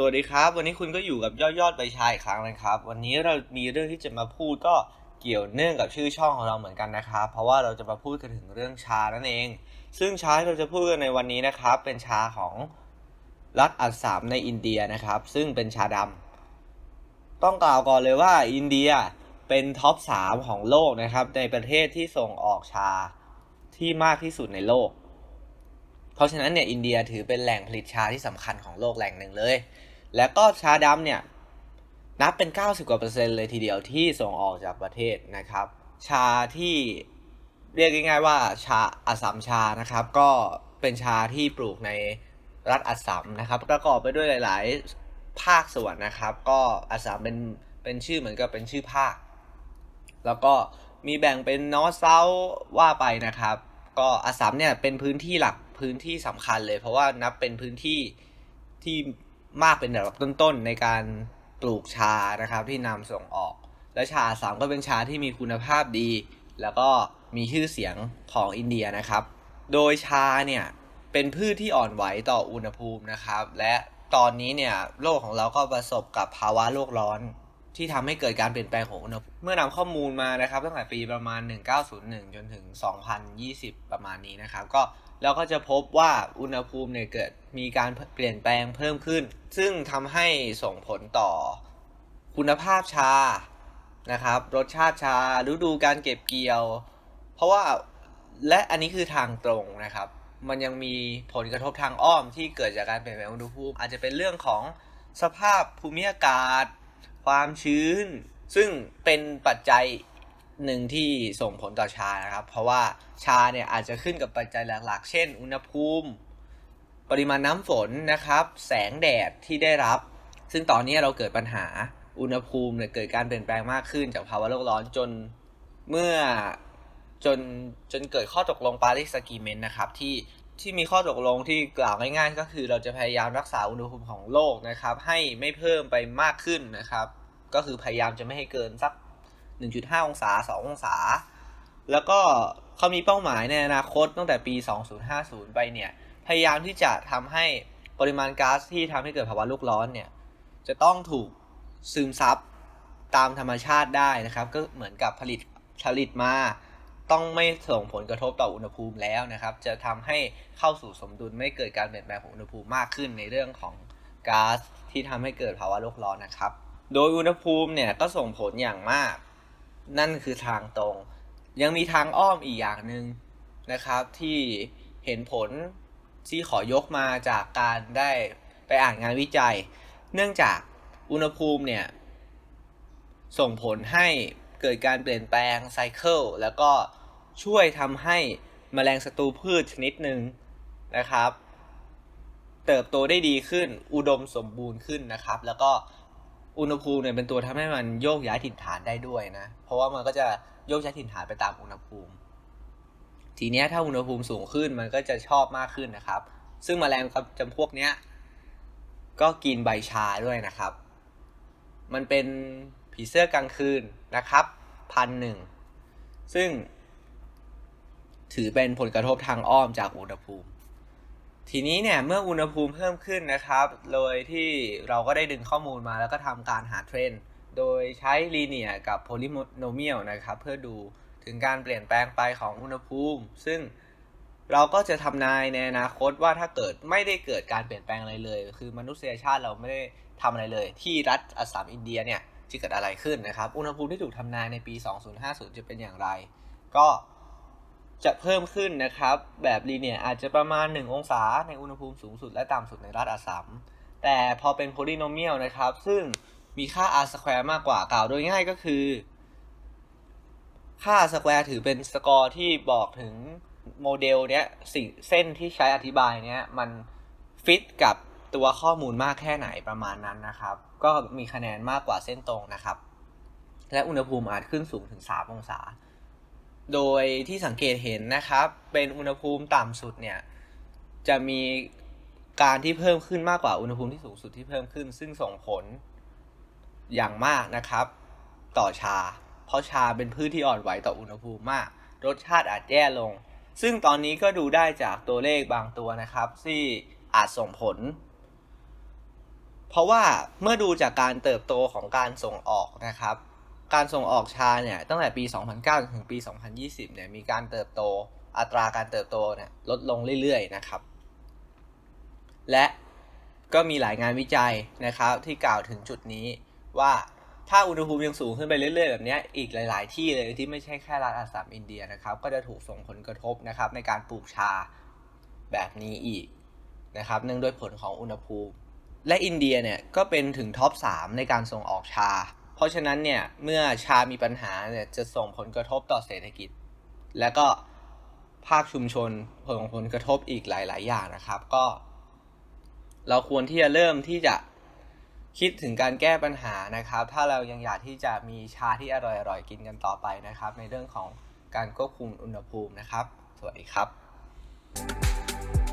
สวัสดีครับ วันนี้คุณก็อยู่กับยอดยอดใบชาอีกครั้งนะครับ วันนี้เรามีเรื่องที่จะมาพูดก็เกี่ยวเนื่องกับชื่อช่องของเราเหมือนกันนะครับ เพราะว่าเราจะมาพูดกันถึงเรื่องชานั่นเอง ซึ่งชาที่เราจะพูดกันในวันนี้นะครับ เป็นชาของรัฐอัสสามในอินเดียนะครับ ซึ่งเป็นชาดำต้องกล่าวก่อนเลยว่าอินเดียเป็นท็อปสามของโลกนะครับ ในประเทศที่ส่งออกชาที่มากที่สุดในโลก เพราะฉะนั้นเนี่ยอินเดียถือเป็นแหล่งผลิตชาที่สำคัญของโลกแหล่งหนึ่งเลย แล้วก็ชาดำเนี่ยนับเป็น 90กว่าเปอร์เซ็นต์เลยทีเดียวที่ส่งออกจากประเทศนะครับ ชาที่เรียกง่ายๆว่าชาอัสสัมชานะครับ ก็เป็นชาที่ปลูกในรัฐอัสสัมนะครับประกอบไปด้วยหลาย ๆ ภาคส่วนนะครับ ก็อัสสัมเป็นเป็นชื่อเหมือนกับเป็นชื่อภาค แล้วก็มีแบ่งเป็นนอร์เซาว่าไปนะครับ ก็อัสสัมเนี่ยเป็นพื้นที่หลักพื้นที่สำคัญเลย เพราะว่านับเป็นพื้นที่ที่ มากเป็นระดับต้นๆในการปลูกชานะครับที่นำส่งออก และชาสามก็เป็นชาที่มีคุณภาพดี แล้วก็มีชื่อเสียงของอินเดียนะครับ โดยชาเนี่ยเป็นพืชที่อ่อนไหวต่ออุณหภูมินะครับ และตอนนี้เนี่ยโลกของเราก็ประสบกับภาวะโลกร้อน ที่ทำให้เกิดการเปลี่ยนแปลงของอุณหภูมิเมื่อนำข้อมูลมานะครับ ตั้งแต่ปีประมาณ 1901 จนถึง 2020 ประมาณนี้นะครับ ก็เราก็จะพบว่าอุณหภูมิเนี่ยเกิดมีการเปลี่ยนแปลงเพิ่มขึ้น ซึ่งทำให้ส่งผลต่อคุณภาพชานะครับรสชาติชาฤดูการเก็บเกี่ยว เพราะว่าและอันนี้คือทางตรงนะครับ มันยังมีผลกระทบทางอ้อมที่เกิดจากการเปลี่ยนแปลงอุณหภูมิอาจจะเป็นเรื่องของสภาพภูมิอากาศ ความชื้น ซึ่งเป็นปัจจัยหนึ่งที่ส่งผลต่อชานะครับ เพราะว่าชาเนี่ยอาจจะขึ้นกับปัจจัยหลักๆ เช่น อุณหภูมิ ปริมาณน้ำฝนนะครับ แสงแดดที่ได้รับ ซึ่งตอนนี้เราเกิดปัญหาอุณหภูมิเนี่ยเกิดการเปลี่ยนแปลงมากขึ้นจากภาวะโลกร้อนจนเมื่อจนจนเกิดข้อตกลงปารีสกีเมนนะครับที่ที่มีข้อตกลงที่กล่าวง่ายๆ ก็คือเราจะพยายามรักษาอุณหภูมิของโลกนะครับ ให้ไม่เพิ่มไปมากขึ้นนะครับ ก็คือพยายามจะไม่ให้เกินสัก 1.5 องศา 2 องศา แล้วก็เขามีเป้าหมายในอนาคตตั้งแต่ปี 2050 ไปเนี่ย พยายามที่จะทำให้ปริมาณก๊าซที่ทำให้เกิดภาวะโลกร้อนเนี่ย จะต้องถูกซึมซับตามธรรมชาติได้นะครับ ก็เหมือนกับผลิตผลิตมาต้องไม่ส่งผลกระทบต่ออุณหภูมิแล้วนะครับ จะทำให้เข้าสู่สมดุลไม่เกิดการเปลี่ยนแปลงของอุณหภูมิมากขึ้นในเรื่องของก๊าซที่ทำให้เกิดภาวะโลกร้อนนะครับ โดยอุณหภูมิเนี่ยก็ส่งผลอย่างมาก นั่นคือทางตรง ยังมีทางอ้อมอีกอย่างหนึ่งนะครับ ที่เห็นผลที่ขอยกมาจากการได้ไปอ่านงานวิจัย เนื่องจากอุณหภูมิเนี่ย ส่งผลให้เกิดการเปลี่ยนแปลงไซเคิลแล้วก็ช่วยทำให้มแมลงศัตรูพืชชนิดหนึ่งนะครับ เติบโตได้ดีขึ้นอุดมสมบูรณ์ขึ้นนะครับ แล้วก็ อุณหภูมิเนี่ยเป็นตัวทำให้มันโยกย้ายถิ่นฐานได้ด้วยนะ เพราะว่ามันก็จะโยกย้ายถิ่นฐานไปตามอุณหภูมิ ทีเนี้ยถ้าอุณหภูมิสูงขึ้นมันก็จะชอบมากขึ้นนะครับ ซึ่งมแมลงจำพวกเนี้ยก็กินใบชาด้วยนะครับ มันเป็นผีเสื้อกลางคืนนะครับพันหนึ่งซึ่ง ถือเป็นผลกระทบทางอ้อมจากอุณหภูมิ ทีนี้เนี่ยเมื่ออุณหภูมิเพิ่มขึ้นนะครับ โดยที่เราก็ได้ดึงข้อมูลมาแล้วก็ทำการหาเทรนด์ โดยใช้ลีเนียกับโพลิโนเมียลนะครับ เพื่อดูถึงการเปลี่ยนแปลงไปของอุณหภูมิ ซึ่งเราก็จะทำนายในอนาคตว่าถ้าเกิดไม่ได้เกิดการเปลี่ยนแปลงอะไรเลย คือมนุษยชาติเราไม่ได้ทำอะไรเลย ที่รัฐอัสสัมอินเดียเนี่ยจะเกิดอะไรขึ้นนะครับ อุณหภูมิที่ถูกทำนายในปี 2050 จะเป็นอย่างไร ก็ จะเพิ่มขึ้นนะครับ แบบลีเนียอาจจะประมาณ 1 องศาในอุณหภูมิสูงสุดและต่ำสุดในรัฐอัสสัมแต่พอเป็นโพลิโนเมียลนะครับ ซึ่งมีค่า r สแควร์มากกว่ากล่าวโดยง่ายก็คือ ค่าสแควร์ถือเป็นสกอร์ที่บอกถึงโมเดลเนี้ยสิ่งเส้นที่ใช้อธิบายเนี้ยมันฟิตกับตัวข้อมูลมากแค่ไหนประมาณนั้นนะครับ ก็มีคะแนนมากกว่าเส้นตรงนะครับ และอุณหภูมิอาจขึ้นสูงถึง 3 องศา โดยที่สังเกตเห็นนะครับ เป็นอุณหภูมิต่ำสุดเนี่ย จะมีการที่เพิ่มขึ้นมากกว่าอุณหภูมิที่สูงสุดที่เพิ่มขึ้น ซึ่งส่งผลอย่างมากนะครับ ต่อชา เพราะชาเป็นพืชที่อ่อนไหวต่ออุณหภูมิมาก รสชาติอาจแย่ลง ซึ่งตอนนี้ก็ดูได้จากตัวเลขบางตัวนะครับ ที่อาจส่งผล เพราะว่าเมื่อดูจากการเติบโตของการส่งออกนะครับ การส่งออกชาเนี่ยตั้งแต่ปี 2009 ถึงปี 2020 เนี่ยมีการเติบโตอัตราการเติบโตเนี่ยลดลงเรื่อยๆนะครับ และก็มีหลายงานวิจัยนะครับที่กล่าวถึงจุดนี้ว่าถ้าอุณหภูมิยังสูงขึ้นไปเรื่อยๆ แบบนี้อีกหลาย ๆ ที่เลยที่ไม่ใช่แค่รัฐอาสามอินเดียนะครับ ก็จะถูกส่งผลกระทบนะครับในการปลูกชาแบบนี้อีกนะครับเนื่องด้วยผลของอุณหภูมิ และอินเดียเนี่ยก็เป็นถึงท็อป 3 ในการส่งออกชา เพราะฉะนั้นเนี่ยเมื่อชามีปัญหาเนี่ยจะส่งผลกระทบต่อเศรษฐกิจ และก็ภาคชุมชนผลของผลกระทบอีกหลาย ๆ อย่างนะครับ ก็ เราควรที่จะเริ่มที่จะคิดถึงการแก้ปัญหานะครับ ถ้าเรายังอยากที่จะมีชาที่อร่อยๆกินกันต่อไปนะครับ ในเรื่องของการควบคุมอุณหภูมินะครับ สวัสดีครับ